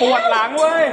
ปวดหลังเว้ย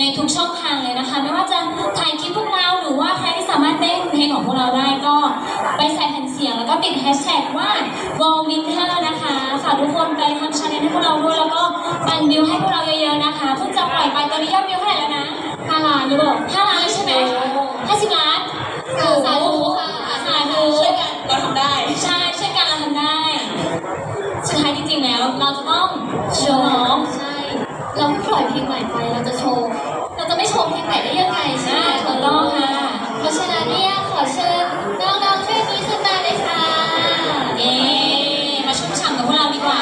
ในทุกช่องทางเลยนะคะ ไม่ว่าจะถ่ายคลิปพวกเราหรือว่าใครที่สามารถเต้นเพลงของพวกเราได้ก็ไปใส่แผ่นเสียงแล้วก็ติดแฮชแท็กว่าวอลวินเทอร์นะคะฝากทุกคนไปทำชาแนลให้พวกเราด้วยแล้วก็ปันวิวให้พวกเราเยอะๆนะคะเพิ่งจะปล่อยไปตอนนี้ยอดวิวเท่าไหร่แล้วนะห้าล้านหรือเปล่าห้าล้านใช่ไหมห้าสิบล้านสาธุค่ะสาธุช่วยกันเราทำได้ใช่ช่วยกันเราทำได้สุดท้ายจริงๆแล้วเราจะต้องโชว์ใช่เราเพื่อปล่อยเพลงใหม่ไปเราจะโชว์ มกันไหนได้ยังไงใช่ไหมถูกต้องค่ะ เพราะฉะนั้นเนี่ยขอเชิญน้องๆช่วยนี้ขึ้นมาเลยค่ะเย้มาชุ่มฉ่ำกับพวกเราดีกว่า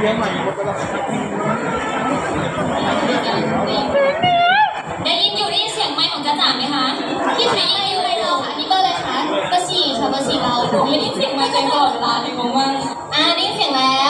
เียใหม่หมดได้ยินอยู่ได้ยินเสียงไม้ของจ้าจ๋าไหมคะที่ไหนยิงอยู่ในเราค่ะนี่เบอร์อะไรคะเบอร์สี่ค่ะเบอร์สี่เราผมไม่ได้ยินเสียงไม้ใจตลอดเวลาเลยงงมากอ่าได้ยินเสียงแล้ว